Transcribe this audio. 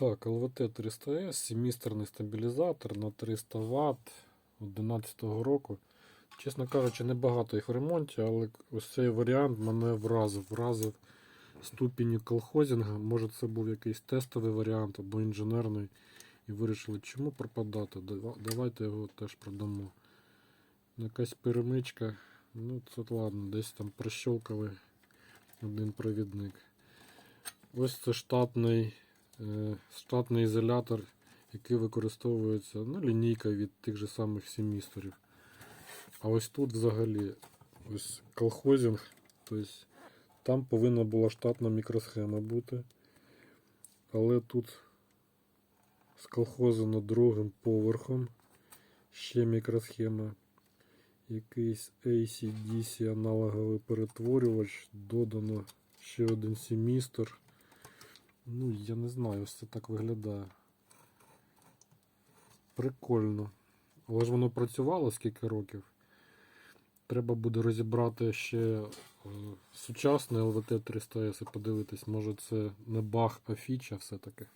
Так, ЛВТ 300С, семістерний стабілізатор на 300 Вт 11 року. Чесно кажучи, небагато їх в ремонті, але ось цей варіант мене вразив. Вразив ступінню колхозінга. Може це був якийсь тестовий варіант або інженерний. І вирішили, чому пропадати. Давайте його теж продамо. Якась перемичка. Ну, це ладно, десь там прищолкали один провідник. Ось це штатний, штатний ізолятор, який використовується ну, лінійка від тих же самих семісторів. А ось тут взагалі ось колхозінг. Тобто там повинна була штатна мікросхема бути. Але тут з сколхозено другим поверхом ще мікросхема. Якийсь ACDC аналоговий перетворювач, додано ще один семістр. Ну, я не знаю, ось це так виглядає. Прикольно. Але ж воно працювало скільки років. Треба буде розібрати ще сучасне сучасний LVT 300S і подивитись, може це не баг, а фіча все-таки.